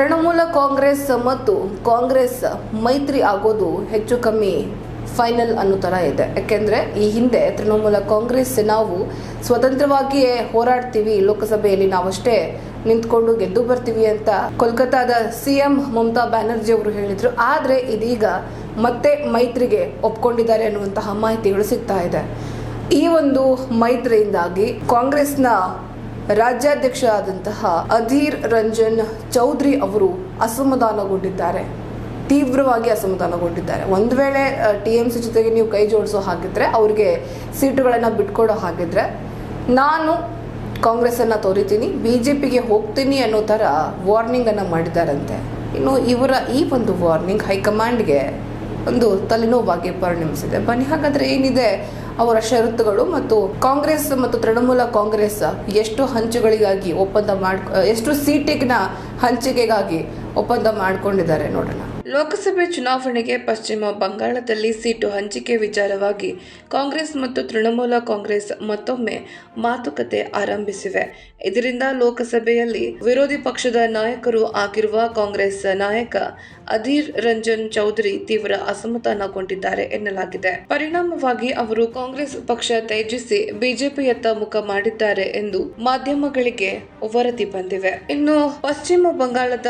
ತೃಣಮೂಲ ಕಾಂಗ್ರೆಸ್ ಮತ್ತು ಕಾಂಗ್ರೆಸ್ ಮೈತ್ರಿ ಆಗೋದು ಹೆಚ್ಚು ಕಮ್ಮಿ ಫೈನಲ್ ಅನ್ನೋ ಥರ ಇದೆ. ಯಾಕೆಂದರೆ ಈ ಹಿಂದೆ ತೃಣಮೂಲ ಕಾಂಗ್ರೆಸ್ ನಾವು ಸ್ವತಂತ್ರವಾಗಿಯೇ ಹೋರಾಡ್ತೀವಿ. ಲೋಕಸಭೆಯಲ್ಲಿ ನಾವಷ್ಟೇ ನಿಂತ್ಕೊಂಡು ಗೆದ್ದು ಬರ್ತೀವಿ ಅಂತ ಕೋಲ್ಕತ್ತಾದ ಸಿ ಎಂ ಮಮತಾ ಬ್ಯಾನರ್ಜಿ ಅವರು ಹೇಳಿದರು. ಆದರೆ ಇದೀಗ ಮತ್ತೆ ಮೈತ್ರಿಗೆ ಒಪ್ಕೊಂಡಿದ್ದಾರೆ ಅನ್ನುವಂತಹ ಮಾಹಿತಿಗಳು ಸಿಗ್ತಾ ಇದೆ. ಈ ಒಂದು ಮೈತ್ರಿಯಿಂದಾಗಿ ಕಾಂಗ್ರೆಸ್ನ ರಾಜ್ಯಾಧ್ಯಕ್ಷ ಆದಂತಹ ಅಧೀರ್ ರಂಜನ್ ಚೌಧರಿ ಅವರು ಅಸಮಾಧಾನಗೊಂಡಿದ್ದಾರೆ. ತೀವ್ರವಾಗಿ ಅಸಮಾಧಾನಗೊಂಡಿದ್ದಾರೆ. ಒಂದು ವೇಳೆ ಟಿ ಎಂ ಸಿ ಜೊತೆಗೆ ನೀವು ಕೈ ಜೋಡಿಸೋ ಹಾಗಿದ್ರೆ ಅವ್ರಿಗೆ ಸೀಟುಗಳನ್ನು ಬಿಟ್ಕೊಡೋ ಹಾಗಿದ್ರೆ ನಾನು ಕಾಂಗ್ರೆಸ್ಸನ್ನು ತೋರಿತೀನಿ ಬಿ ಜೆ ಹೋಗ್ತೀನಿ ಅನ್ನೋ ಥರ ವಾರ್ನಿಂಗನ್ನು ಮಾಡಿದಾರಂತೆ ಇನ್ನು ಇವರ ಈ ಒಂದು ವಾರ್ನಿಂಗ್ ಹೈಕಮಾಂಡ್ಗೆ ಒಂದು ತಲೆನೋವಾಗಿ ಪರಿಣಮಿಸಿದೆ. ಬನ್ನಿ, ಹಾಗಾದ್ರೆ ಏನಿದೆ? ಅವರ ಷರತ್ತುಗಳು ಮತ್ತು ಕಾಂಗ್ರೆಸ್ ಮತ್ತು ತೃಣಮೂಲ ಕಾಂಗ್ರೆಸ್ ಎಷ್ಟು ಹಂಚುಗಳಿಗಾಗಿ ಒಪ್ಪಂದ ಮಾಡ್ ಎಷ್ಟು ಸೀಟಿನ ಹಂಚಿಕೆಗಾಗಿ ಒಪ್ಪಂದ ಮಾಡಿಕೊಂಡಿದ್ದಾರೆ ನೋಡೋಣ. ಲೋಕಸಭೆ ಚುನಾವಣೆಗೆ ಪಶ್ಚಿಮ ಬಂಗಾಳದಲ್ಲಿ ಸೀಟು ಹಂಚಿಕೆ ವಿಚಾರವಾಗಿ ಕಾಂಗ್ರೆಸ್ ಮತ್ತು ತೃಣಮೂಲ ಕಾಂಗ್ರೆಸ್ ಮತ್ತೊಮ್ಮೆ ಮಾತುಕತೆ ಆರಂಭಿಸಿವೆ. ಇದರಿಂದ ಲೋಕಸಭೆಯಲ್ಲಿ ವಿರೋಧಿ ಪಕ್ಷದ ನಾಯಕರು ಆಗಿರುವ ಕಾಂಗ್ರೆಸ್ ನಾಯಕ ಅಧೀರ್ ರಂಜನ್ ಚೌಧರಿ ತೀವ್ರ ಅಸಮಾಧಾನಗೊಂಡಿದ್ದಾರೆ ಎನ್ನಲಾಗಿದೆ. ಪರಿಣಾಮವಾಗಿ ಅವರು ಕಾಂಗ್ರೆಸ್ ಪಕ್ಷ ತ್ಯಜಿಸಿ ಬಿಜೆಪಿಯತ್ತ ಮುಖ ಮಾಡಿದ್ದಾರೆ ಎಂದು ಮಾಧ್ಯಮಗಳಿಗೆ ವರದಿ ಬಂದಿವೆ. ಇನ್ನು ಪಶ್ಚಿಮ ಬಂಗಾಳದ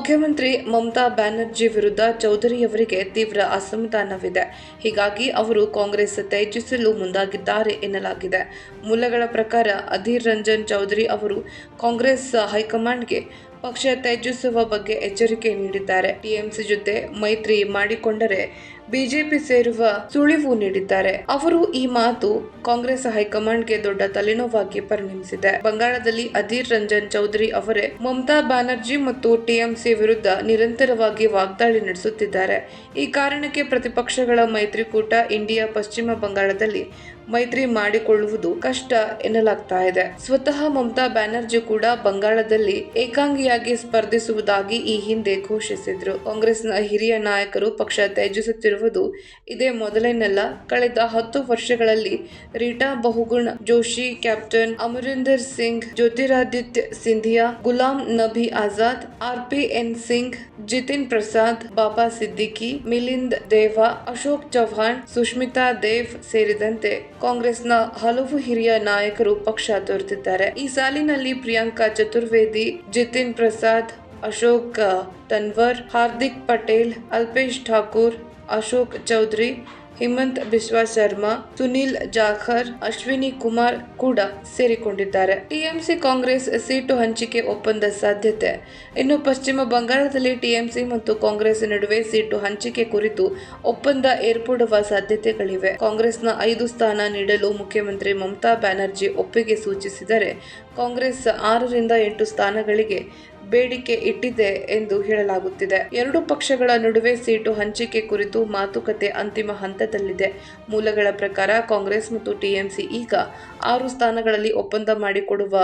ಮುಖ್ಯಮಂತ್ರಿ ಮಮತಾ ಬ್ಯಾನರ್ಜಿ ವಿರುದ್ಧ ಚೌಧರಿಯವರಿಗೆ ತೀವ್ರ ಅಸಮಾಧಾನವಿದೆ. ಹೀಗಾಗಿ ಅವರು ಕಾಂಗ್ರೆಸ್ ತ್ಯಜಿಸಲು ಮುಂದಾಗಿದ್ದಾರೆ ಎನ್ನಲಾಗಿದೆ. ಮೂಲಗಳ ಪ್ರಕಾರ ಅಧೀರ್ ರಂಜನ್ ಚೌಧರಿ ಅವರು ಕಾಂಗ್ರೆಸ್ ಹೈಕಮಾಂಡ್ಗೆ ಪಕ್ಷ ತ್ಯಜಿಸುವ ಬಗ್ಗೆ ಎಚ್ಚರಿಕೆ ನೀಡಿದ್ದಾರೆ. ಟಿಎಂಸಿ ಜೊತೆ ಮೈತ್ರಿ ಮಾಡಿಕೊಂಡರೆ ಬಿಜೆಪಿ ಸೇರುವ ಸುಳಿವು ನೀಡಿದ್ದಾರೆ. ಅವರು ಈ ಮಾತು ಕಾಂಗ್ರೆಸ್ ಹೈಕಮಾಂಡ್ಗೆ ದೊಡ್ಡ ತಲೆನೋವಾಗಿ ಪರಿಣಮಿಸಿದೆ. ಬಂಗಾಳದಲ್ಲಿ ಅಧೀರ್ ರಂಜನ್ ಚೌಧರಿ ಅವರೇ ಮಮತಾ ಬ್ಯಾನರ್ಜಿ ಮತ್ತು ಟಿಎಂಸಿ ವಿರುದ್ಧ ನಿರಂತರವಾಗಿ ವಾಗ್ದಾಳಿ ನಡೆಸುತ್ತಿದ್ದಾರೆ. ಈ ಕಾರಣಕ್ಕೆ ಪ್ರತಿಪಕ್ಷಗಳ ಮೈತ್ರಿಕೂಟ ಇಂಡಿಯಾ ಪಶ್ಚಿಮ ಬಂಗಾಳದಲ್ಲಿ ಮೈತ್ರಿ ಮಾಡಿಕೊಳ್ಳುವುದು ಕಷ್ಟ ಎನ್ನಲಾಗ್ತಾ ಇದೆ. ಸ್ವತಃ ಮಮತಾ ಬ್ಯಾನರ್ಜಿ ಕೂಡ ಬಂಗಾಳದಲ್ಲಿ ಏಕಾಂಗಿಯಾಗಿ ಸ್ಪರ್ಧಿಸುವುದಾಗಿ ಈ ಹಿಂದೆ ಘೋಷಿಸಿದ್ರು. ಕಾಂಗ್ರೆಸ್ನ ಹಿರಿಯ ನಾಯಕರು ಪಕ್ಷ ತ್ಯಜಿಸುತ್ತಿರುವುದು ಇದೇ ಮೊದಲೇನಲ್ಲ ಕಳೆದ ಹತ್ತು ವರ್ಷಗಳಲ್ಲಿ Rita Bahuguna Joshi, captain Amarinder Singh, Jyotiraditya Scindia, Ghulam Nabi Azad R P N Singh, Jitin Prasad, Baba Siddique, Milind Deora, Ashok Chavan Sushmita Dev ಸೇರಿದಂತೆ ಕಾಂಗ್ರೆಸ್ನ ಹಲವು ಹಿರಿಯ ನಾಯಕರು ಪಕ್ಷ ತೊರೆದಿದ್ದಾರೆ. ಈ ಸಾಲಿನಲ್ಲಿ ಪ್ರಿಯಾಂಕಾ ಚತುರ್ವೇದಿ, ಜಿತಿನ್ ಪ್ರಸಾದ್, ಅಶೋಕ್ ತನ್ವರ್, ಹಾರ್ದಿಕ್ ಪಟೇಲ್, ಅಲ್ಪೇಶ್ ಠಾಕೂರ್, ಅಶೋಕ್ ಚೌಧರಿ ಹಿಮಂತ್ ಬಿಸ್ವಾ ಶರ್ಮಾ, ಸುನಿಲ್ ಜಾಖರ್, ಅಶ್ವಿನಿ ಕುಮಾರ್ ಕೂಡ ಸೇರಿಕೊಂಡಿದ್ದಾರೆ. ಟಿಎಂಸಿ ಕಾಂಗ್ರೆಸ್ ಸೀಟು ಹಂಚಿಕೆ ಒಪ್ಪಂದ ಸಾಧ್ಯತೆ. ಇನ್ನು ಪಶ್ಚಿಮ ಬಂಗಾಳದಲ್ಲಿ ಟಿಎಂಸಿ ಮತ್ತು ಕಾಂಗ್ರೆಸ್ ನಡುವೆ ಸೀಟು ಹಂಚಿಕೆ ಕುರಿತು ಒಪ್ಪಂದ ಏರ್ಪಡುವ ಸಾಧ್ಯತೆಗಳಿವೆ. ಕಾಂಗ್ರೆಸ್ನ ಐದು ಸ್ಥಾನ ನೀಡಲು ಮುಖ್ಯಮಂತ್ರಿ ಮಮತಾ ಬ್ಯಾನರ್ಜಿ ಒಪ್ಪಿಗೆ ಸೂಚಿಸಿದರೆ ಕಾಂಗ್ರೆಸ್ ಆರರಿಂದ ಎಂಟು ಸ್ಥಾನಗಳಿಗೆ ಬೇಡಿಕೆ ಇಟ್ಟಿದೆ ಎಂದು ಹೇಳಲಾಗುತ್ತಿದೆ. ಎರಡು ಪಕ್ಷಗಳ ನಡುವೆ ಸೀಟು ಹಂಚಿಕೆ ಕುರಿತು ಮಾತುಕತೆ ಅಂತಿಮ ಹಂತದಲ್ಲಿದೆ. ಮೂಲಗಳ ಪ್ರಕಾರ ಕಾಂಗ್ರೆಸ್ ಮತ್ತು ಟಿಎಂಸಿ ಈಗ ಆರು ಸ್ಥಾನಗಳಲ್ಲಿ ಒಪ್ಪಂದ ಮಾಡಿಕೊಡುವ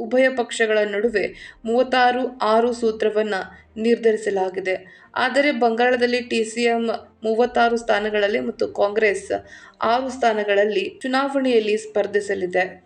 ಉಭಯ ಪಕ್ಷಗಳ ನಡುವೆ ಮೂವತ್ತಾರು ಆರು ಸೂತ್ರವನ್ನು ನಿರ್ಧರಿಸಲಾಗಿದೆ. ಆದರೆ ಬಂಗಾಳದಲ್ಲಿ ಟಿಸಿಎಂ ಮೂವತ್ತಾರು ಸ್ಥಾನಗಳಲ್ಲಿ ಮತ್ತು ಕಾಂಗ್ರೆಸ್ ಆರು ಸ್ಥಾನಗಳಲ್ಲಿ ಚುನಾವಣೆಯಲ್ಲಿ ಸ್ಪರ್ಧಿಸಲಿದೆ.